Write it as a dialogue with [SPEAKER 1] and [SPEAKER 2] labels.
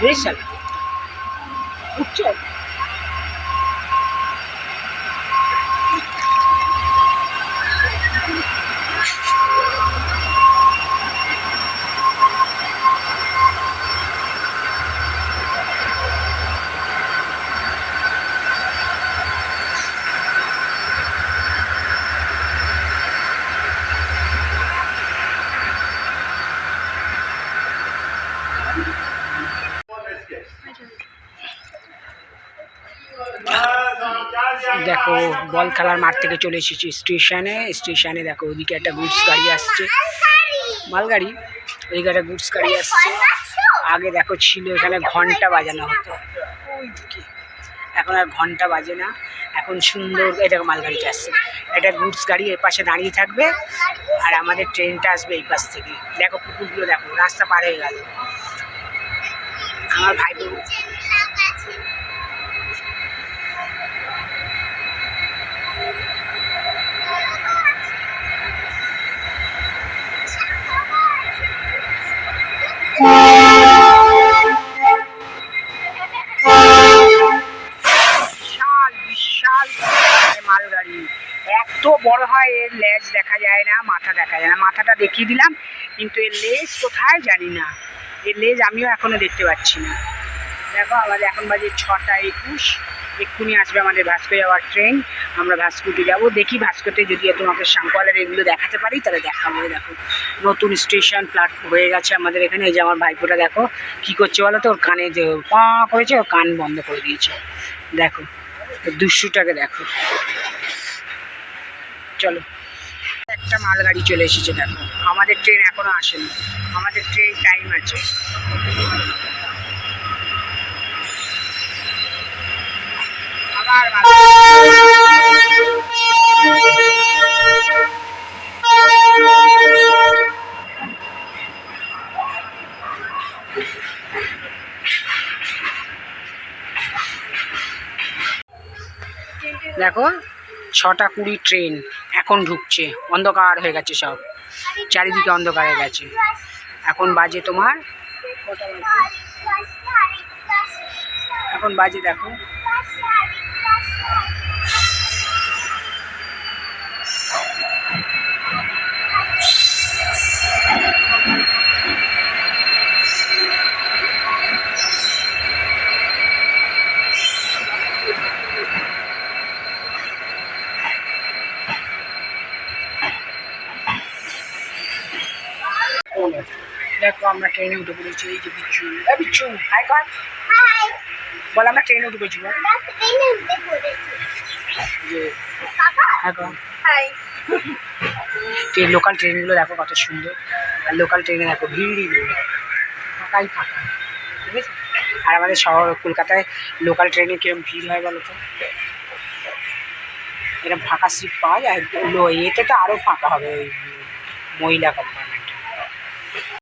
[SPEAKER 1] Special বুঝছ দেখো, বল খেলার মাঠ থেকে চলে এসেছি স্টেশনে। স্টেশনে দেখো ওদিকে একটা গুডস গাড়ি আসছে। মালগাড়ি? ওইদিকে একটা গুডস গাড়ি আসছে। আগে দেখো ছিল এখানে ঘণ্টা বাজানো হতো। এখন আর ঘণ্টা বাজে না। এখন সুন্দর এটা মালগাড়িটা আসছে। এটা গুডস গাড়ি এর পাশে দাঁড়িয়ে থাকবে আর আমাদের ট্রেনটা আসবে এই পাশ থেকে। দেখো কুকুরগুলো দেখো, রাস্তা পার হয়ে গেল। আমার ভাই বিশাল বিশাল মালগাড়ি এত বড় হয়, এর লেজ দেখা যায় না, মাথা দেখা যায় না। মাথাটা দেখিয়ে দিলাম, কিন্তু এর লেজ কোথায় জানি না। এর লেজ আমিও এখনও দেখতে পাচ্ছি না। দেখো, আমাদের এখন বাজে ছটা একুশ। এক্ষুনি আসবে আমাদের ভাস্কো যাওয়ার ট্রেন আমরা ভাস্কোতে যাব। দেখি ভাস্কোতে যদি তোমাকে সাংকলের এগুলো দেখাতে পারি, তাহলে দেখাবো দেখো। নতুন স্টেশন প্লাট হয়ে গেছে আমাদের এখানে, এই যে আমার ভাইপোটা দেখো। কি করছে বলো তো? ওর কানে যে পা করেছে, ওর কান বন্ধ করে দিয়েছে। দেখো, দুশোটাকে দেখো। চলো, একটা মালগাড়ি চলে এসেছে, দেখো। আমাদের ট্রেন এখনও আসেনি। আমাদের ট্রেন টাইম আছে আবার মালগাড়ি। দেখো, ছটা কুড়ি ট্রেন এখন ঢুকছে, অন্ধকার হয়ে গেছে সব। চারিদিকে অন্ধকার হয়ে গেছে। এখন বাজে তোমার, এখন বাজে দেখো দেখো আমরা ট্রেনে উঠে পড়েছি এই যে বিচ্ছু এ বিচ্ছু হাই কর বল, আমরা ট্রেনে উঠে ট্রেন লোকাল ট্রেনগুলো দেখো কত সুন্দর। আর লোকাল ট্রেনে দেখো ভিড়ই ভিড়। ফাঁকাই ফাঁকা। ঠিক আছে আর আমাদের শহর, কলকাতায় লোকাল ট্রেনে কিরম ভিড় হয় বলো তো? এরকম ফাঁকা সিট পাওয়া যায়? এতে তো আরও ফাঁকা হবে ওই মহিলা কম